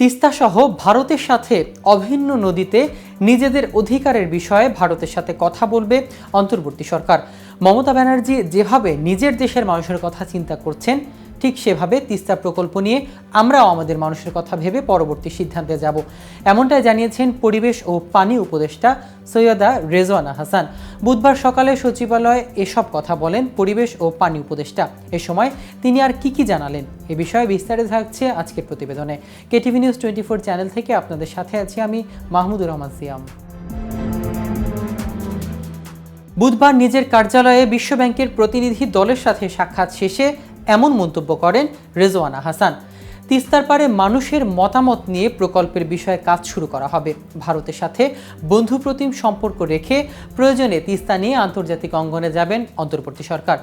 তিস্তা সহ ভারতের সাথে অভিন্ন নদীতে নিজেদের অধিকারের বিষয়ে ভারতের সাথে কথা বলবে অন্তর্বর্তী সরকার। মমতা ব্যানার্জি যেভাবে নিজের দেশের মানুষের কথা চিন্তা করছেন ঠিক সেভাবে তিস্তা প্রকল্প নিয়ে আমরাও আমাদের মানুষের কথা ভেবে পরবর্তী সিদ্ধান্তে যাব। এমনটাই জানিয়েছেন পরিবেশ ও পানি উপদেষ্টা সৈয়দা রেজওয়ানা হাসান। বুধবার সকালে সচিবালয়ে এসব কথা বলেন পরিবেশ ও পানি উপদেষ্টা। এ সময় তিনি আর কি কি জানালেন এ বিষয়ে বিস্তারিত থাকছে আজকের প্রতিবেদনে। KTV news twenty four channel থেকে আপনাদের সাথে আছি আমি মাহমুদুর রহমান সিয়াম। বুধবার নিজের কার্যালয়ে বিশ্বব্যাংকের প্রতিনিধি দলের সাথে সাক্ষাৎ শেষে এমন মন্তব্য করেন রেজওয়ানা হাসান। তিস্তার পারে মানুষের মতামত নিয়ে প্রকল্পের বিষয়ে কাজ শুরু করা হবে। ভারতের সাথে বন্ধুপ্রতিম সম্পর্ক রেখে প্রয়োজনে তিস্তা নিয়ে আন্তর্জাতিক অঙ্গনে যাবেন অন্তর্বর্তী সরকার।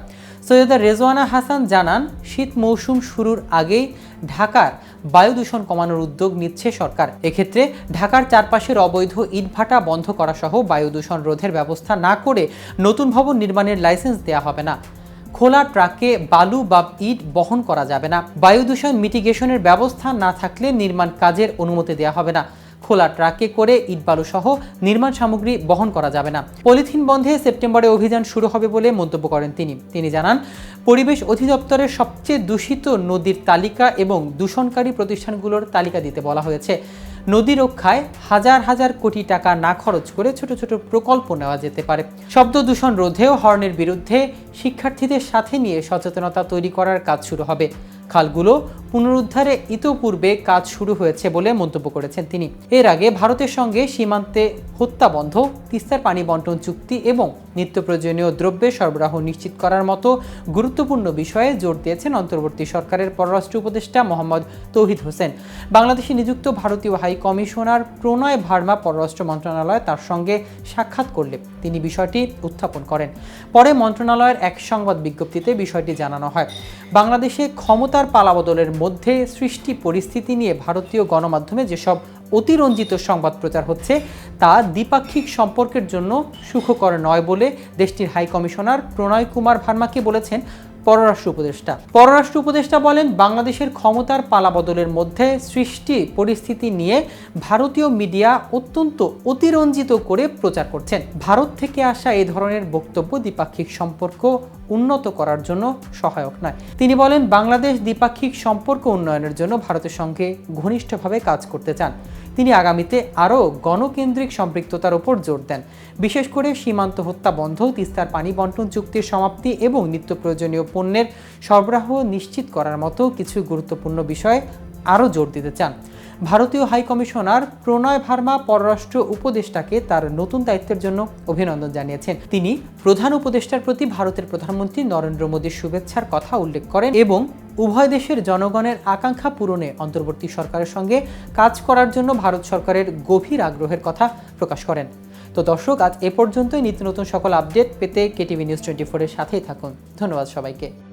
সৈয়দা রেজওয়ানা হাসান জানান, শীত মৌসুম শুরুর আগেই ঢাকার বায়ু দূষণ কমানোর উদ্যোগ নিচ্ছে সরকার। এক্ষেত্রে ঢাকার চারপাশের অবৈধ ইটভাটা বন্ধ করা সহ বায়ু দূষণ রোধের ব্যবস্থা না করে নতুন ভবন নির্মাণের লাইসেন্স দেওয়া হবে না। খোলা ট্রাকে বালু বা ইট বহন করা যাবে না। বায়ু দূষণ মিটিগেশনের ব্যবস্থা না থাকলে নির্মাণ কাজের অনুমতি দেওয়া হবে না। খোলা ট্রাকে করে ইট বালু সহ নির্মাণ সামগ্রী বহন করা যাবে না। পলিথিন বন্ধে সেপ্টেম্বরে অভিযান শুরু হবে বলে মন্তব্য করেন তিনি। তিনি জানান, পরিবেশ অধিদপ্তরের সবচেয়ে দূষিত নদীর তালিকা এবং দূষণকারী প্রতিষ্ঠানগুলোর তালিকা দিতে বলা হয়েছে। নদী রক্ষায় হাজার হাজার কোটি টাকা না খরচ করে ছোট ছোট প্রকল্প নেওয়া যেতে পারে। শব্দ দূষণ রোধেও হর্নের বিরুদ্ধে শিক্ষার্থীদের সাথে নিয়ে সচেতনতা তৈরি করার কাজ শুরু হবে। খালগুলো পুনরুদ্ধারে ইতোপূর্বে কাজ শুরু হয়েছে বলে মন্তব্য করেছেন তিনি। এর আগে ভারতের সঙ্গে সীমান্তে হত্যা বন্ধ, তিস্তার পানি বন্টন চুক্তি এবং নিত্য প্রয়োজনীয় দ্রব্যের সরবরাহ নিশ্চিত করার মতো গুরুত্বপূর্ণ বিষয়ে জোর দিয়েছেন অন্তর্বর্তী সরকারের পররাষ্ট্র উপদেষ্টা মোহাম্মদ তৌহিদ হোসেন। বাংলাদেশে নিযুক্ত ভারতীয় হাই কমিশনার প্রণয় ভার্মা পররাষ্ট্র মন্ত্রণালয় তার সঙ্গে সাক্ষাৎ করলে তিনি বিষয়টি উত্থাপন করেন। পরে মন্ত্রণালয়ের এক সংবাদ বিজ্ঞপ্তিতে বিষয়টি জানানো হয়। বাংলাদেশে ক্ষমতার পালাবদলের মধ্যে সৃষ্টি পরিস্থিতি নিয়ে ভারতীয় গণমাধ্যমে যেসব অতিরঞ্জিত সংবাদ প্রচার হচ্ছে, তা দ্বিপাক্ষিক সম্পর্কের জন্য সুখকর নয় বলে দেশটির হাই কমিশনার প্রণয় কুমার ভার্মাকে বলেছেন। পররাষ্ট্র উপদেষ্টা। পররাষ্ট্র উপদেষ্টা বলেন, বাংলাদেশের ক্ষমতার পালাবদলের মধ্যে সৃষ্টি পরিস্থিতি নিয়ে ভারতীয় মিডিয়া অত্যন্ত অতিরঞ্জিত করে প্রচার করছেন। ভারত থেকে আসা এই ধরনের বক্তব্য দ্বিপাক্ষিক সম্পর্ক উন্নত করার জন্য সহায়ক নয়। তিনি বলেন, বাংলাদেশ দ্বিপাক্ষিক সম্পর্ক উন্নয়নের জন্য ভারতের সঙ্গে ঘনিষ্ঠভাবে কাজ করতে চান। তিনি আগামীতে আরও গণকেন্দ্রিক সম্পৃক্ততার ওপর জোর দেন। বিশেষ করে সীমান্ত হত্যা বন্ধ তিস্তার পানি বন্টন চুক্তির সমাপ্তি এবং নিত্য প্রয়োজনীয় পণ্যের সরবরাহ নিশ্চিত করার মতো কিছু গুরুত্বপূর্ণ বিষয়ে আরও জোর দিতে চান। ভারতীয় হাই কমিশনার প্রণয় ভার্মা পররাষ্ট্র উপদেষ্টাকে তার নতুন দায়িত্বের জন্য অভিনন্দন জানিয়েছেন। তিনি প্রধান উপদেষ্টার প্রতি ভারতের প্রধানমন্ত্রী নরেন্দ্র মোদীর শুভেচ্ছার কথা উল্লেখ করেন এবং উভয় দেশের জনগণের আকাঙ্ক্ষা পূরণে অন্তর্বর্তী সরকারের সঙ্গে কাজ করার জন্য ভারত সরকারের গভীর আগ্রহের কথা প্রকাশ করেন। তো দর্শক, আজ এ পর্যন্তই। নিত্য নতুন সকল আপডেট পেতে কেটিভি নিউজ টোয়েন্টি ফোরের সাথেই থাকুন। ধন্যবাদ সবাইকে।